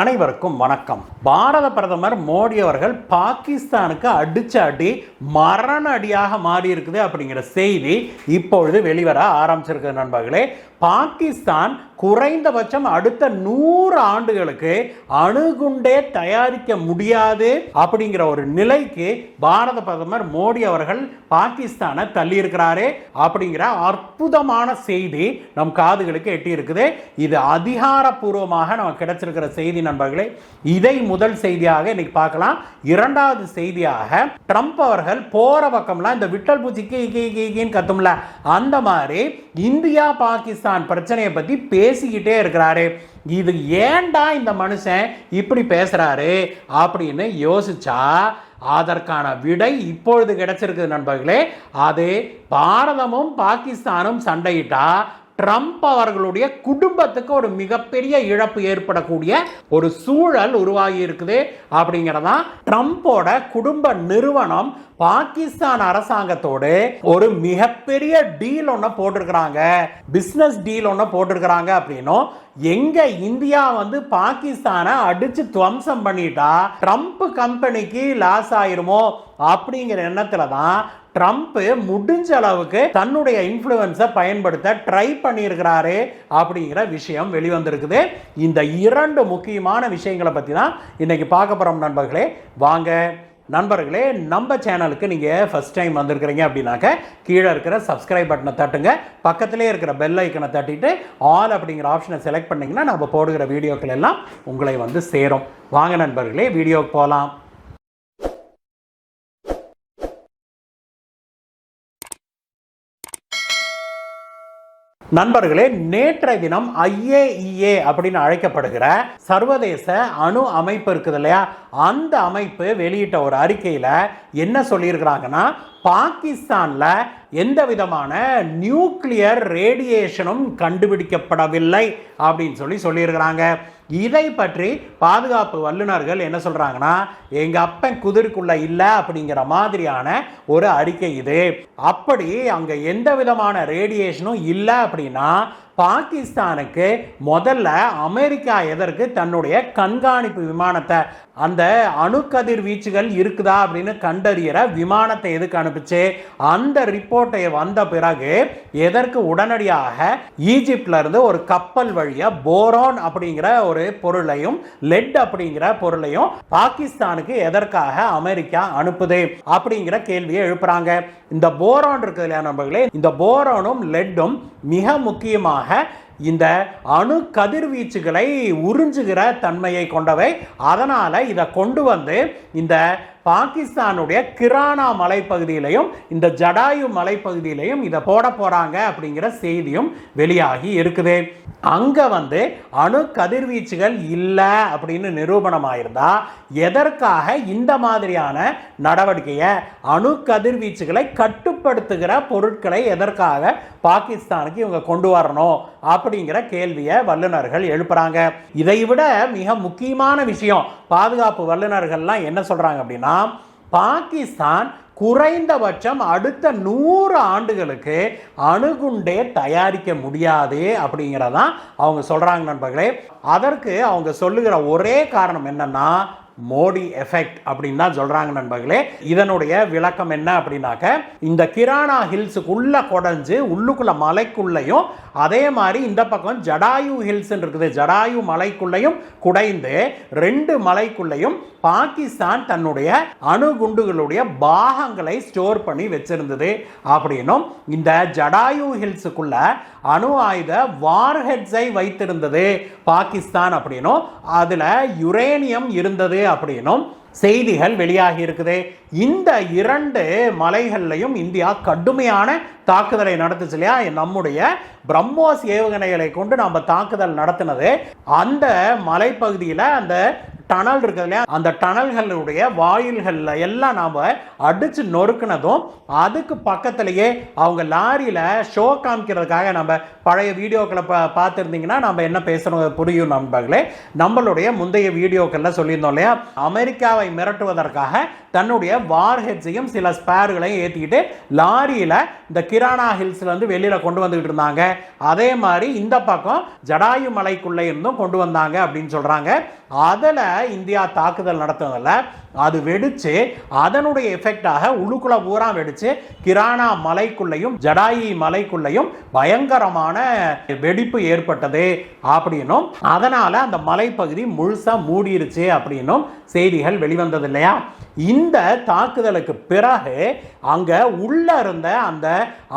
அனைவருக்கும் வணக்கம். பாரத பிரதமர் மோடி அவர்கள் பாகிஸ்தானுக்கு அடிச்ச அடி மரண அடியாக மாறி இருக்குது அப்படிங்கிற செய்தி இப்பொழுது வெளிவர ஆரம்பிச்சிருக்கு நண்பர்களே. பாகிஸ்தான் குறைந்தபட்சம் அடுத்த நூறு ஆண்டுகளுக்கு அணுகுண்டே தயாரிக்க முடியாது அப்படிங்கிற ஒரு நிலைக்கு பாரத பிரதமர் மோடி அவர்கள் பாகிஸ்தானை தள்ளி இருக்கிறாரு அப்படிங்கிற அற்புதமான செய்தி நம் காதுகளுக்கு எட்டி இருக்குது இது அதிகாரப்பூர்வமாக நமக்கு கிடைச்சிருக்கிற செய்தி நண்பர்களே. இதை முதல் செய்தியாக இன்னைக்கு பார்க்கலாம். இரண்டாவது செய்தியாக ட்ரம்ப் அவர்கள் போற பக்கம்லாம் இந்த விட்டல் பூச்சி கீ கீ கீ கீன்னு கத்தும்ல. அந்த மாதிரி இந்தியா பாகிஸ்தான் பிரச்சனையை பத்தி பேசிக்கிட்டே இருக்கிறாரு. இது ஏன்டா இந்த மனுஷன் இப்படி பேசுறாரு அப்படின்னு யோசிச்சா அதற்கான விடை இப்பொழுது கிடைச்சிருக்குது நண்பர்களே. அது பாரதமும் பாகிஸ்தானும் சண்டையிட்டா ட்ரம்ப் அவர்களுடைய குடும்பத்துக்கு ஒரு மிகப்பெரிய இழப்பு ஏற்படக்கூடிய ஒரு சூழல் உருவாகி இருக்குது. அப்படிங்கிறதான் ட்ரம்ப்போட குடும்ப நிறுவனம் பாகிஸ்தான் அரசாங்கத்தோடு ஒரு மிகப்பெரிய டீல் ஒன்று போட்டிருக்கிறாங்க. பிஸ்னஸ் டீல் ஒன்று போட்டிருக்கிறாங்க அப்படின்னும் எங்க இந்தியா வந்து பாகிஸ்தானை அடிச்சு துவம்சம் பண்ணிட்டா ட்ரம்ப் கம்பெனிக்கு லாஸ் ஆயிருமோ அப்படிங்கிற எண்ணத்துல தான் ட்ரம்ப் முடிஞ்ச அளவுக்கு தன்னுடைய இன்ஃப்ளூயன்ஸை பயன்படுத்த ட்ரை பண்ணியிருக்கிறாரு அப்படிங்கிற விஷயம் வெளிவந்திருக்குது. இந்த இரண்டு முக்கியமான விஷயங்களை பற்றி தான் இன்றைக்கி பார்க்க போகிறோம் நண்பர்களே. வாங்க நண்பர்களே நம்ம சேனலுக்கு நீங்கள் ஃபஸ்ட் டைம் வந்திருக்கிறீங்க அப்படின்னாக்க கீழே இருக்கிற சப்ஸ்கிரைப் பட்டனை தட்டுங்க. பக்கத்திலே இருக்கிற பெல் ஐக்கனை தட்டிட்டு ஆல் அப்படிங்கிற ஆப்ஷனை செலக்ட் பண்ணிங்கன்னா நம்ம போடுகிற வீடியோக்கள் எல்லாம் உங்களை வந்து சேரும். வாங்க நண்பர்களே வீடியோக்கு போகலாம் நண்பர்களே நேற்றைய தினம் ஐஏஇஏ அப்படின்னு அழைக்கப்படுகிற சர்வதேச அணு அமைப்பு இருக்குது இல்லையா? அந்த அமைப்பு வெளியிட்ட ஒரு அறிக்கையில் என்ன சொல்லியிருக்கிறாங்கன்னா பாகிஸ்தானில் எந்த விதமான நியூக்ளியர் ரேடியேஷனும் கண்டுபிடிக்கப்படவில்லை அப்படின்னு சொல்லி சொல்லியிருக்கிறாங்க. இதை பற்றி பாதுகாப்பு வல்லுநர்கள் என்ன சொல்கிறாங்கன்னா எங்கள் அப்பன் குதிர்க்குள்ளே இல்லை அப்படிங்கிற மாதிரியான ஒரு அறிக்கை இது. அப்படி அங்கே எந்த விதமான ரேடியேஷனும் இல்லை அப்படின்னா பாகிஸ்தானுக்கு முதல்ல அமெரிக்கா எதற்கு? தன்னுடைய கண்காணிப்பு விமானத்தை. அந்த அணுக்கதிர் வீச்சுகள் இருக்குதா அப்படின்னு கண்டறியிற விமானத்தை எதுக்கு அனுப்பிச்சு? அந்த ரிப்போர்ட்டை வந்த பிறகு எதற்கு உடனடியாக ஈஜிப்ட்ல இருந்து ஒரு கப்பல் வழியாக போரோன் அப்படிங்கிற ஒரு பொருளையும் லெட் அப்படிங்கிற பொருளையும் பாகிஸ்தானுக்கு எதற்காக அமெரிக்கா அனுப்புது அப்படிங்கிற கேள்வியை எழுப்புறாங்க. இந்த போரான் இருக்குது இல்லையா நண்பர்களே? இந்த போரானும் லெட்டும் மிக முக்கியமாக இந்த அணு கதிர்வீச்சுகளை உறிஞ்சுகிற தன்மையை கொண்டவை. அதனால் இதை கொண்டு வந்து இந்த பாகிஸ்தானுடைய கிரானா மலைப்பகுதியிலையும் இந்த ஜடாயு மலைப்பகுதியிலையும் இதை போட போகிறாங்க அப்படிங்கிற செய்தியும் வெளியாகி இருக்குது. அங்கே வந்து அணு கதிர்வீச்சுகள் இல்லை அப்படின்னு நிரூபணமாயிருந்தா எதற்காக இந்த மாதிரியான நடவடிக்கையை அணு கதிர்வீச்சுகளை கட்டுப்படுத்துகிற பொருட்களை எதற்காக பாகிஸ்தானுக்கு இவங்க கொண்டு வரணும் அப்படிங்கிற கேள்வியை வல்லுநர்கள் எழுப்புறாங்க. இதை விட மிக முக்கியமான விஷயம் பாதுகாப்பு வல்லுநர்கள்லாம் என்ன சொல்கிறாங்க அப்படின்னா பாகிஸ்தான் குறைந்தபட்சம் அடுத்த நூறு ஆண்டுகளுக்கு அணுகுண்டே தயாரிக்க முடியாது அப்படிங்கிறதான் அவங்க சொல்கிறாங்க நண்பர்களே. அதற்கு அவங்க சொல்லுகிற ஒரே காரணம் என்னன்னா மோடி எஃபெக்ட் அப்படின்னு தான் சொல்கிறாங்க நண்பர்களே. இதனுடைய விளக்கம் என்ன அப்படின்னாக்க இந்த கிரானா ஹில்ஸுக்குள்ளே குடஞ்சு உள்ளுக்குள்ளே மலைக்குள்ளேயும் அதே மாதிரி இந்த பக்கம் ஜடாயு ஹில்ஸ்ன்னு இருக்குது. ஜடாயு மலைக்குள்ளையும் குடைந்து ரெண்டு மலைக்குள்ளேயும் பாகிஸ்தான் தன்னுடைய அணுகுண்டுகளுடைய பாகங்களை ஸ்டோர் பண்ணி வச்சிருந்தது அப்படின்னும் இந்த ஜடாயு ஹில்ஸுக்குள்ள அணு ஆயுத வார்ஹெட்ஸை வைத்திருந்தது பாகிஸ்தான் அப்படின்னும் அதில் யுரேனியம் இருந்தது அப்படின்னும் செய்திகள் வெளியாகி இருக்குது. இந்த இரண்டு மலைகள்லையும் இந்தியா கடுமையான தாக்குதலை நடத்துச்சு இல்லையா? நம்முடைய பிரம்மோஸ் ஏவுகணைகளை கொண்டு நம்ம தாக்குதல் நடத்தினது. அந்த மலைப்பகுதியில் அந்த டனல் இருக்குது இல்லையா? அந்த டனல்களுடைய வாயில்களில் எல்லாம் நாம் அடித்து நொறுக்குனதும் அதுக்கு பக்கத்துலேயே அவங்க லாரியில் ஷோ காமிக்கிறதுக்காக நம்ம பழைய வீடியோக்களை பா பார்த்துருந்தீங்கன்னா நம்ம என்ன பேசுகிறோம் புரியும் நண்பர்களே? நம்மளுடைய முந்தைய வீடியோக்களில் சொல்லியிருந்தோம் இல்லையா? அமெரிக்காவை மிரட்டுவதற்காக தன்னுடைய வார்ஹெட்ஸையும் சில ஸ்பேர்களையும் ஏற்றிக்கிட்டு லாரியில் இந்த கிரானா ஹில்ஸ்லேருந்து வெளியில் கொண்டு வந்துக்கிட்டு இருந்தாங்க. அதே மாதிரி இந்த பக்கம் ஜடாயு மலைக்குள்ளே இருந்தும் கொண்டு வந்தாங்க அப்படின்னு சொல்கிறாங்க அதில் இந்தியா தாக்குதல் நடத்துனதில் அது வெடிச்சு அதனுடைய எஃபெக்டாக உழுக்குல பூரா வெடிச்சு கிரானா மலைக்குள்ளேயும் ஜடாயி மலைக்குள்ளேயும் பயங்கரமான வெடிப்பு ஏற்பட்டது அப்படின்னும் அதனால அந்த மலைப்பகுதி முழுசா மூடிருச்சு அப்படின்னும் செய்திகள் வெளிவந்தது இல்லையா இந்த தாக்குதலுக்கு பிறகு அங்க உள்ள இருந்த அந்த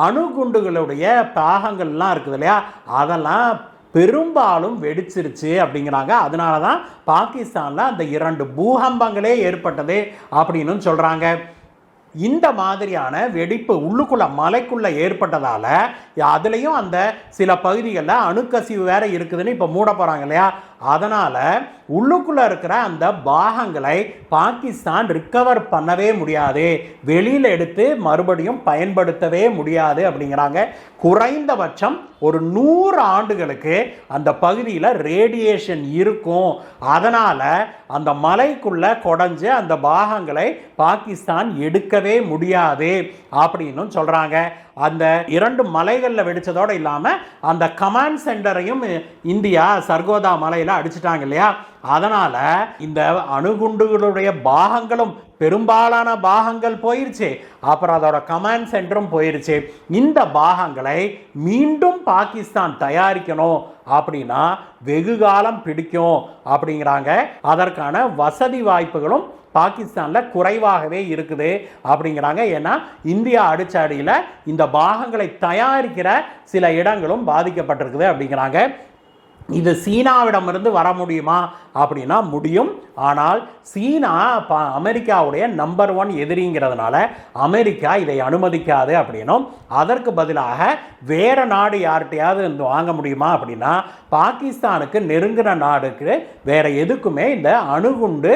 அணுகுண்டுகளுடைய பாகங்கள்லாம் இருக்குது இல்லையா? அதெல்லாம் பெரும்பாலும் வெடிச்சிருச்சு அப்படிங்கிறாங்க. அதனால தான் பாகிஸ்தானில் அந்த இரண்டு பூகம்பங்களே ஏற்பட்டது அப்படின்னு சொல்கிறாங்க இந்த மாதிரியான வெடிப்பு உள்ளுக்குள்ளே மலைக்குள்ளே ஏற்பட்டதால் அதுலேயும் அந்த சில பகுதிகளில் அணுக்கசிவு வேறு இருக்குதுன்னு இப்போ மூட போகிறாங்க இல்லையா? அதனால் உள்ளுக்குள்ளே இருக்கிற அந்த பாகங்களை பாகிஸ்தான் ரிக்கவர் பண்ணவே முடியாது. வெளியில் எடுத்து மறுபடியும் பயன்படுத்தவே முடியாது அப்படிங்கிறாங்க. குறைந்தபட்சம் ஒரு நூறு ஆண்டுகளுக்கு அந்த பகுதியில் ரேடியேஷன் இருக்கும். அதனால் அந்த மலைக்குள்ளே குடஞ்சு அந்த பாகங்களை பாகிஸ்தான் எடுக்கவே முடியாது அப்படின்னு சொல்கிறாங்க அந்த இரண்டு மலைகளில் வெடித்ததோடு இல்லாமல் அந்த கமாண்ட் சென்டரையும் இந்தியா சர்கோதா மலையில் அடிச்சிட்டாங்க இல்லையா? அதனால் இந்த அணுகுண்டுகளுடைய பாகங்களும் பெரும்பாலான பாகங்கள் போயிருச்சு. அப்புறம் அதோட கமாண்ட் சென்டரும் போயிருச்சு. இந்த பாகங்களை மீண்டும் பாகிஸ்தான் தயாரிக்கணும் அப்படின்னா வெகு காலம் பிடிக்கும் அப்படிங்கிறாங்க. அதற்கான வசதி வாய்ப்புகளும் பாகிஸ்தானில் குறைவாகவே இருக்குது அப்படிங்கிறாங்க. ஏன்னா இந்தியா அடிச்ச அடியில் இந்த பாகங்களை தயாரிக்கிற சில இடங்களும் பாதிக்கப்பட்டிருக்குது அப்படிங்கிறாங்க. இது சீனாவிடமிருந்து வர முடியுமா? அப்படின்னா முடியும். ஆனால் சீனா ப அமெரிக்காவுடைய நம்பர் ஒன் எதிரிங்கிறதுனால அமெரிக்கா இதை அனுமதிக்காது அப்படின்னும். அதற்கு பதிலாக வேறு நாடு யார்கிட்டையாவது இருந்து வாங்க முடியுமா அப்படின்னா பாகிஸ்தானுக்கு நெருங்கின நாடுக்கு வேறு எதுக்குமே இந்த அணுகுண்டு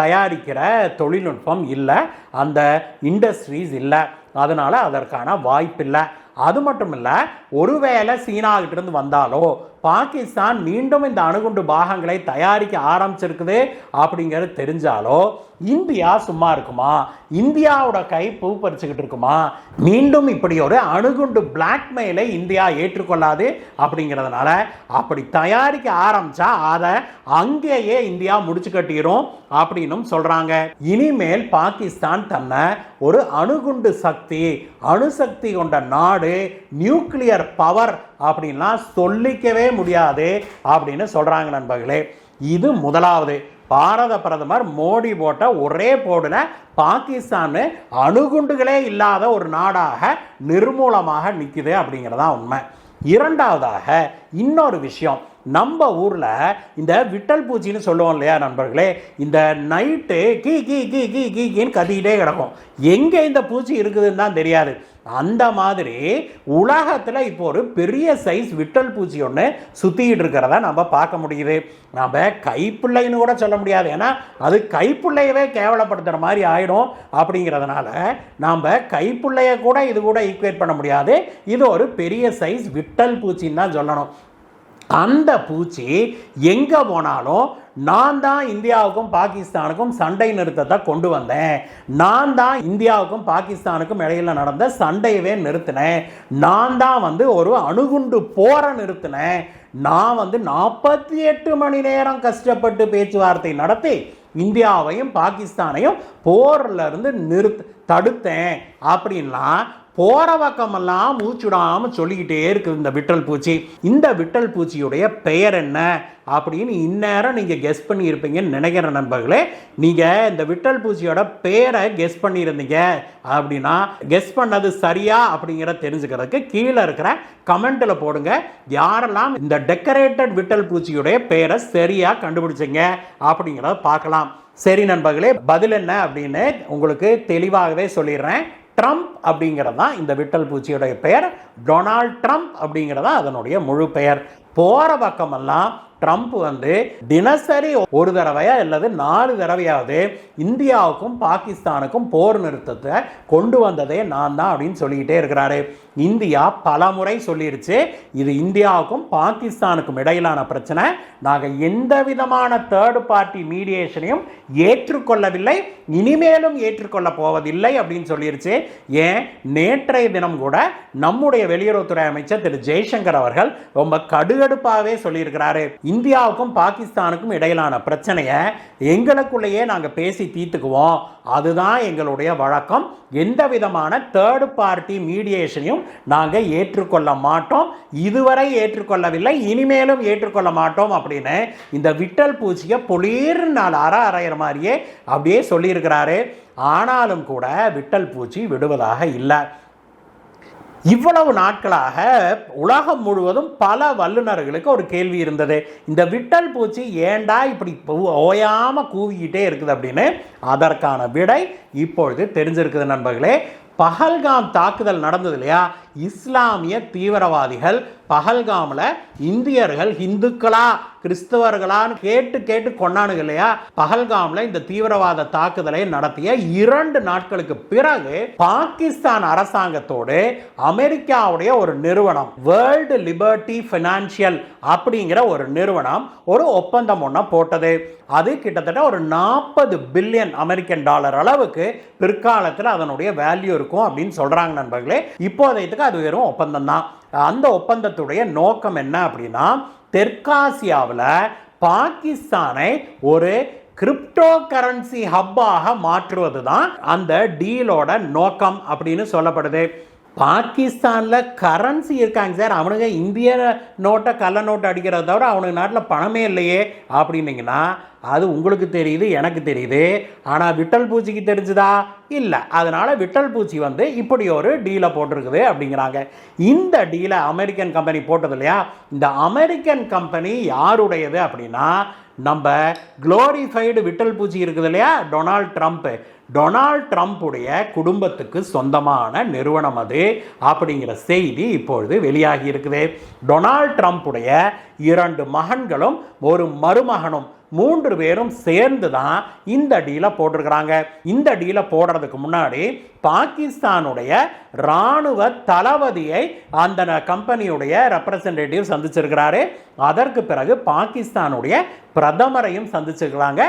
தயாரிக்கிற தொழில்நுட்பம் இல்லை. அந்த இண்டஸ்ட்ரீஸ் இல்லை. அதனால் அதற்கான வாய்ப்பில்லை. அது மட்டும் இல்லை ஒருவேளை சீனாகிட்டிருந்து வந்தாலோ பாகிஸ்தான் மீண்டும் இந்த அணுகுண்டு பாகங்களை தயாரிக்க ஆரம்பிச்சிருக்குது அப்படிங்கிறது தெரிஞ்சாலோ இந்தியா சும்மா இருக்குமா? இந்தியாவோட கை பூ பறிச்சுக்கிட்டு இருக்குமா? மீண்டும் இப்படி ஒரு அணுகுண்டு பிளாக்மெயிலை இந்தியா ஏற்றுக்கொள்ளாது அப்படிங்கிறதுனால அப்படி தயாரிக்க ஆரம்பிச்சா அதை அங்கேயே இந்தியா முடிச்சு கட்டிடும் அப்படின்னும் சொல்றாங்க. இனிமேல் பாகிஸ்தான் தன்னை ஒரு அணுகுண்டு சக்தி அணுசக்தி கொண்ட நாடு நியூக்ளியர் பவர் அப்படின்லாம் சொல்லிக்கவே முடியாது அப்படின்னு சொல்றாங்க நண்பர்களே. இது முதலாவது. பாரத பிரதமர் மோடி போட்ட ஒரே போடுல பாகிஸ்தான் அணுகுண்டுகளே இல்லாத ஒரு நாடாக நிர்மூலமாக நிற்குது அப்படிங்கிறதான் உண்மை. இரண்டாவதாக இன்னொரு விஷயம். நம்ம ஊரில் இந்த விட்டல் பூச்சின்னு சொல்லுவோம் இல்லையா நண்பர்களே? இந்த நைட்டு கீ கீ கீ கீ கீ கீன்னு கத்திக்கிட்டே கிடக்கும். எங்கே இந்த பூச்சி இருக்குதுன்னு தான் தெரியாது. அந்த மாதிரி உலகத்தில் இப்போ ஒரு பெரிய சைஸ் விட்டல் பூச்சி ஒன்று சுற்றிக்கிட்டு இருக்கிறத நம்ம பார்க்க முடியுது. நம்ம கைப்பிள்ளைன்னு கூட சொல்ல முடியாது. ஏன்னா அது கைப்பிள்ளையவே கேவலப்படுத்துகிற மாதிரி ஆயிடும் அப்படிங்கிறதுனால நாம் கைப்பிள்ளைய கூட இது கூட ஈக்குவேட் பண்ண முடியாது. இது ஒரு பெரிய சைஸ் விட்டல் பூச்சின்னு தான் சொல்லணும். அந்த பூச்சி எங்கே போனாலும் நான் தான் இந்தியாவுக்கும் பாகிஸ்தானுக்கும் சண்டை நிறுத்தத்தை கொண்டு வந்தேன். நான் தான் இந்தியாவுக்கும் பாகிஸ்தானுக்கும் இடையில நடந்த சண்டையவே நிறுத்தினேன். நான் தான் வந்து ஒரு அணுகுண்டு போரை நிறுத்தினேன். நான் வந்து நாற்பத்தி எட்டு மணி நேரம் கஷ்டப்பட்டு பேச்சுவார்த்தை நடத்தி இந்தியாவையும் பாகிஸ்தானையும் போரில் இருந்து நிறுத் தடுத்தேன். அப்படின்லாம் போகிற பக்கமெல்லாம் மூச்சுடாமல் சொல்லிக்கிட்டே இருக்குது இந்த விட்டல் பூச்சி. இந்த விட்டல் பூச்சியுடைய பெயர் என்ன? அப்படின்னு இந்நேரம் நீங்கள் கெஸ் பண்ணியிருப்பீங்கன்னு நினைக்கிற நண்பர்களே. நீங்கள் இந்த விட்டல் பூச்சியோட பேரை கெஸ் பண்ணியிருந்தீங்க அப்படின்னா கெஸ் பண்ணது சரியா அப்படிங்கிறத தெரிஞ்சுக்கிறதுக்கு கீழே இருக்கிற கமெண்ட்டில் போடுங்க. யாரெல்லாம் இந்த டெக்கரேட்டட் விட்டல் பூச்சியுடைய பெயரை சரியாக கண்டுபிடிச்சிங்க அப்படிங்கிறத பார்க்கலாம். சரி நண்பர்களே பதில் என்ன அப்படின்னு உங்களுக்கு தெளிவாகவே சொல்லிடுறேன். ட்ரம்ப் அப்படிங்கிறது தான் இந்த விட்டல் பூச்சியுடைய பெயர்? டொனால்ட் ட்ரம்ப் அப்படிங்கிறது தான் அதனுடைய முழு பெயர். போகிற பக்கமெல்லாம் ட்ரம்ப் வந்து தினசரி ஒரு தடவையா அல்லது நாலு தடவையாவது இந்தியாவுக்கும் பாகிஸ்தானுக்கும் போர் நிறுத்தத்தை கொண்டு வந்ததே நான் தான் அப்படின்னு சொல்லிக்கிட்டே இருக்கிறாரு. இந்தியா பல முறை சொல்லிருச்சு இது இந்தியாவுக்கும் பாகிஸ்தானுக்கும் இடையிலான பிரச்சனை. நாங்கள் எந்த விதமான தேர்ட் பார்ட்டி மீடியேஷனையும் ஏற்றுக்கொள்ளவில்லை இனிமேலும் ஏற்றுக்கொள்ள போவதில்லை அப்படின்னு சொல்லிருச்சு. ஏன்? நேற்றைய தினம் கூட நம்முடைய வெளியுறவுத்துறை அமைச்சர் திரு ஜெய்சங்கர் அவர்கள் ரொம்ப கடுகடுப்பாகவே சொல்லியிருக்கிறாரு. இந்தியாவுக்கும் பாகிஸ்தானுக்கும் இடையிலான பிரச்சனையை எங்களுக்குள்ளேயே நாங்கள் பேசி தீர்த்துக்குவோம். அதுதான் எங்களுடைய வழக்கம். எந்த விதமான தேர்டு பார்ட்டி மீடியேஷனையும் நாங்கள் ஏற்றுக்கொள்ள மாட்டோம். இதுவரை ஏற்றுக்கொள்ளவில்லை இனிமேலும் ஏற்றுக்கொள்ள மாட்டோம் அப்படின்னு இந்த விட்டல் பூச்சியை பொலீர் நாள் அற அறையிற மாதிரியே அப்படியே சொல்லியிருக்கிறாரு. ஆனாலும் கூட விட்டல் பூச்சி விடுவதாக இல்லை. இவ்வளவு நாட்களாக உலகம் முழுவதும் பல வல்லுநர்களுக்கு ஒரு கேள்வி இருந்தது. இந்த விட்டல் பூச்சி ஏண்டா இப்படி ஓயாமல் கூவிக்கிட்டே இருக்குது அப்படின்னு அதற்கான விடை இப்பொழுது தெரிஞ்சிருக்குது நண்பர்களே. பஹல்காம் தாக்குதல் நடந்தது இல்லையா? இஸ்லாமிய தீவிரவாதிகள் பகல்காமில் இந்தியர்கள் ஹிந்துக்களா கிறிஸ்தவர்களான்னு கேட்டு கேட்டு கொண்டானுங்க இல்லையா? பகல்காமில் இந்த தீவிரவாத தாக்குதலை நடத்திய இரண்டு நாட்களுக்கு பிறகு பாகிஸ்தான் அரசாங்கத்தோடு அமெரிக்காவுடைய ஒரு நிறுவனம் வேர்ல்டு லிபர்ட்டி ஃபினான்ஷியல் அப்படிங்கிற ஒரு நிறுவனம் ஒரு ஒப்பந்தம் ஒன்றை போட்டது. அது கிட்டத்தட்ட ஒரு நாற்பது பில்லியன் அமெரிக்கன் டாலர் அளவுக்கு பிற்காலத்தில் அதனுடைய வேல்யூ இருக்கும் அப்படின்னு சொல்கிறாங்க நண்பர்களே. இப்போதைக்கு அது வெறும் ஒப்பந்தம் தான். அந்த ஒப்பந்தத்துடைய நோக்கம் என்ன அப்படின்னா தெற்காசியாவில் பாகிஸ்தானை ஒரு கிரிப்டோ கரன்சி ஹப்பாக மாற்றுவது தான் அந்த டீலோட நோக்கம் அப்படின்னு சொல்லப்படுது. பாகிஸ்தானில் கரன்சி இருக்காங்க சார். அவனுங்க இந்திய நோட்டை கள்ள நோட்டை அடிக்கிறத தவிர அவனுக்கு நாட்டில் பணமே இல்லையே அப்படின்னீங்கன்னா அது உங்களுக்கு தெரியுது எனக்கு தெரியுது. ஆனால் விட்டல் பூச்சிக்கு தெரிஞ்சுதா? இல்லை. அதனால் விட்டல் பூச்சி வந்து இப்படி ஒரு டீலை போட்டிருக்குது அப்படிங்கிறாங்க. இந்த டீலை அமெரிக்கன் கம்பெனி போட்டது இல்லையா? இந்த அமெரிக்கன் கம்பெனி யாருடையது அப்படின்னா நம்ம குளோரிஃபைடு விட்டல் பூச்சி இருக்குது இல்லையா? டொனால்ட் ட்ரம்ப்பு டொனால்ட் ட்ரம்ப்புடைய குடும்பத்துக்கு சொந்தமான நிறுவனம் அது. அப்படிங்கிற செய்தி இப்பொழுது வெளியாகி இருக்குது. டொனால்ட் ட்ரம்ப்புடைய இரண்டு மகன்களும் ஒரு மருமகனும் மூன்று பேரும் சேர்ந்து தான் இந்த டீலை போட்டிருக்கிறாங்க. இந்த டீலை போடுறதுக்கு முன்னாடி பாகிஸ்தானுடைய இராணுவ தளபதியை அந்த கம்பெனியுடைய ரெப்ரசன்டேட்டிவ் சந்திச்சிருக்கிறாரு. அதற்கு பிறகு பாகிஸ்தானுடைய பிரதமரையும் சந்திச்சிருக்கிறாங்க.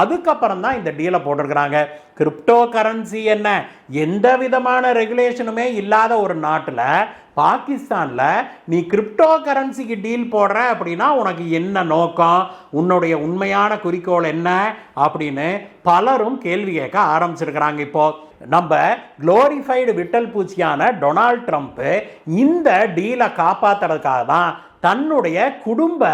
அதுக்கப்புறம் தான் இந்த டீலை போட்டிருக்கிறாங்க. கிரிப்டோ கரன்சி என்ன? எந்த விதமான ரெகுலேஷனுமே இல்லாத ஒரு நாட்டில் பாகிஸ்தானில் நீ கிரிப்டோ கரன்சிக்கு டீல் போடுற அப்படின்னா உனக்கு என்ன நோக்கம்? உன்னுடைய உண்மையான குறிக்கோள் என்ன? அப்படின்னு பலரும் கேள்வி கேட்க ஆரம்பிச்சிருக்கிறாங்க இப்போ. நம்ம குளோரிஃபைடு விட்டல் பூச்சியான டொனால்ட் ட்ரம்ப்பு இந்த டீலை காப்பாத்துறதுக்காக தான் தன்னுடைய குடும்ப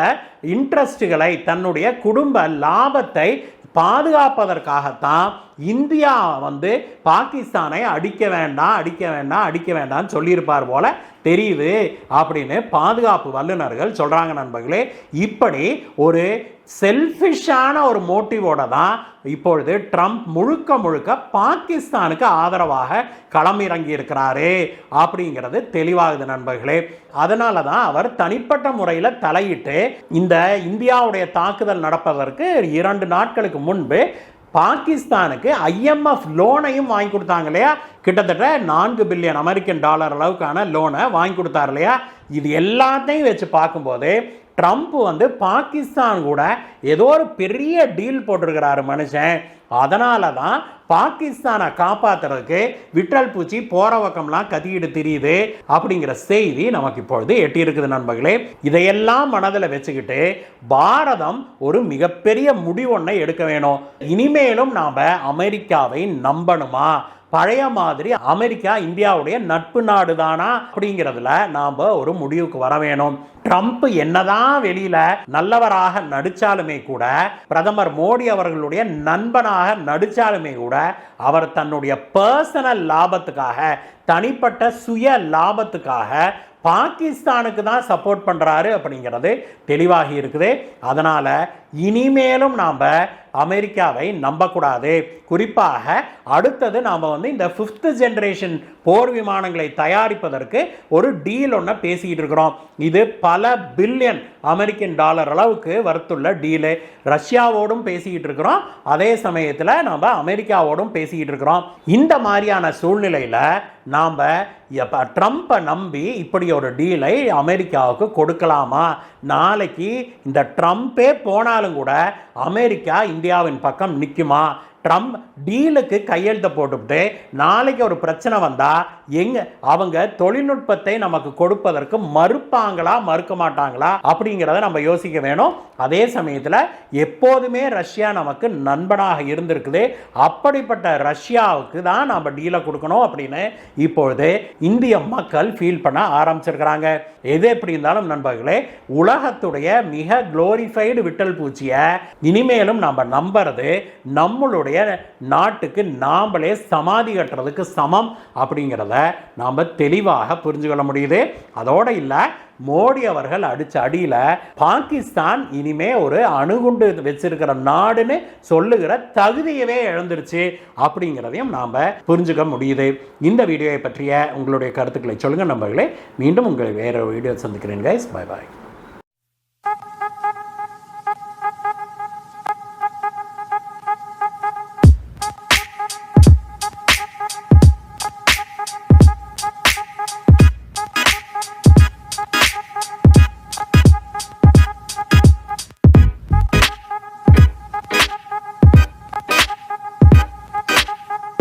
இன்ட்ரெஸ்ட்டுகளை தன்னுடைய குடும்ப லாபத்தை பாதுகாப்பதற்காகத்தான் இந்தியா வந்து பாகிஸ்தானை அடிக்க வேண்டாம் அடிக்க வேண்டாம் அடிக்க வேண்டாம்னு சொல்லியிருப்பார் போல தெரியுது அப்படின்னு பாதுகாப்பு வல்லுநர்கள் சொல்கிறாங்க நண்பர்களே. இப்படி ஒரு செல்ஃபிஷான ஒரு மோட்டிவோட தான் இப்பொழுது ட்ரம்ப் முழுக்க முழுக்க பாகிஸ்தானுக்கு ஆதரவாக களமிறங்கி இருக்கிறாரு அப்படிங்கிறது தெளிவாகுது நண்பர்களே. அதனால தான் அவர் தனிப்பட்ட முறையில் தலையிட்டு இந்த இந்தியாவுடைய தாக்குதல் நடப்பதற்கு இரண்டு நாட்களுக்கு முன்பு பாகிஸ்தானுக்கு ஐஎம்எஃப் லோனையும் வாங்கி கொடுத்தாங்க இல்லையா? கிட்டத்தட்ட நான்கு பில்லியன் அமெரிக்கன் டாலர் அளவுக்கான லோனை வாங்கி கொடுத்தார் இல்லையா? இது எல்லாத்தையும் வச்சு பார்க்கும்போது ட்ரம்ப் வந்து பாகிஸ்தான் கூட ஏதோ ஒரு பெரிய டீல் போட்டிருக்கிறாரு மனுஷன். அதனால தான் பாகிஸ்தானை காப்பாத்துறதுக்கு விட்டல் பூச்சி போகிற பக்கம்லாம் கத்திக்கிட்டு தெரியுது அப்படிங்கிற செய்தி நமக்கு இப்பொழுது எட்டியிருக்குது நண்பர்களே. இதையெல்லாம் மனதில் வச்சுக்கிட்டு பாரதம் ஒரு மிகப்பெரிய முடிவொன்னை எடுக்க வேணும். இனிமேலும் நாம் அமெரிக்காவை நம்பணுமா? பழைய மாதிரி அமெரிக்கா இந்தியாவுடைய நட்பு நாடு தானா அப்படிங்கிறதுல நாம் ஒரு முடிவுக்கு வர வேணும். ட்ரம்ப் என்னதான் வெளியில நல்லவராக நடிச்சாலுமே கூட பிரதமர் மோடி அவர்களுடைய நண்பனாக நடிச்சாலுமே கூட அவர் தன்னுடைய பர்சனல் லாபத்துக்காக தனிப்பட்ட சுய லாபத்துக்காக பாகிஸ்தானுக்கு தான் சப்போர்ட் பண்ணுறாரு அப்படிங்கிறது தெளிவாகி இருக்குது. அதனால் இனிமேலும் நாம் அமெரிக்காவை நம்பக்கூடாது. குறிப்பாக அடுத்தது நாம் வந்து இந்த ஃபிஃப்த் ஜென்ரேஷன் போர் விமானங்களை தயாரிப்பதற்கு ஒரு டீல் ஒன்று பேசிக்கிட்டு இருக்கிறோம். இது பல பில்லியன் அமெரிக்கன் டாலர் அளவுக்கு வருத்துள்ள டீலு ரஷ்யாவோடும் பேசிக்கிட்டு இருக்கிறோம். அதே சமயத்தில் நம்ம அமெரிக்காவோடும் பேசிக்கிட்டு இருக்கிறோம். இந்த மாதிரியான சூழ்நிலையில் நாம் எப்போ ட்ரம்ப்பை நம்பி இப்படி ஒரு டீலை அமெரிக்காவுக்கு கொடுக்கலாமா? நாளைக்கு இந்த ட்ரம்ப்பே போனாலும் கூட அமெரிக்கா இந்தியாவின் பக்கம் நிற்குமா ட்ரம்ப் டீலுக்கு கையெழுத்து போட்டுவிட்டு நாளைக்கு ஒரு பிரச்சனை வந்தால் எங்க அவங்க தொழில்நுட்பத்தை நமக்கு கொடுப்பதற்கு மறுப்பாங்களா மறுக்க மாட்டாங்களா அப்படிங்கிறத நம்ம யோசிக்க வேணும். அதே சமயத்தில் எப்போதுமே ரஷ்யா நமக்கு நண்பனாக இருந்திருக்குது. அப்படிப்பட்ட ரஷ்யாவுக்கு தான் நம்ம டீலை கொடுக்கணும் அப்படின்னு இப்பொழுது இந்திய மக்கள் ஃபீல் பண்ண ஆரம்பிச்சிருக்கிறாங்க. எது எப்படி இருந்தாலும் நண்பர்களே உலகத்துடைய மிக குளோரிஃபைடு விட்டல் பூச்சியை இனிமேலும் நம்ம நம்புறது நம்மளுடைய நாட்டுக்கு நாமளே சமாதி கட்டுறதுக்கு சமம் அப்படிங்கிறத நாம் தெளிவாக புரிஞ்சு கொள்ள முடியுது. அதோடு இல்லை மோடி அவர்கள் அடிச்ச அடியில் பாகிஸ்தான் இனிமே ஒரு அணுகுண்டு வச்சிருக்கிற நாடுன்னு சொல்லுகிற தகுதியவே இழந்துருச்சு அப்படிங்கிறதையும் நாம் புரிஞ்சுக்க முடியுது. இந்த வீடியோவை பற்றிய உங்களுடைய கருத்துக்களை சொல்லுங்கள் நம்பர்களே மீண்டும் உங்களை வேறு வீடியோ சந்திக்கிறேன் கைஸ் பாய் பாய்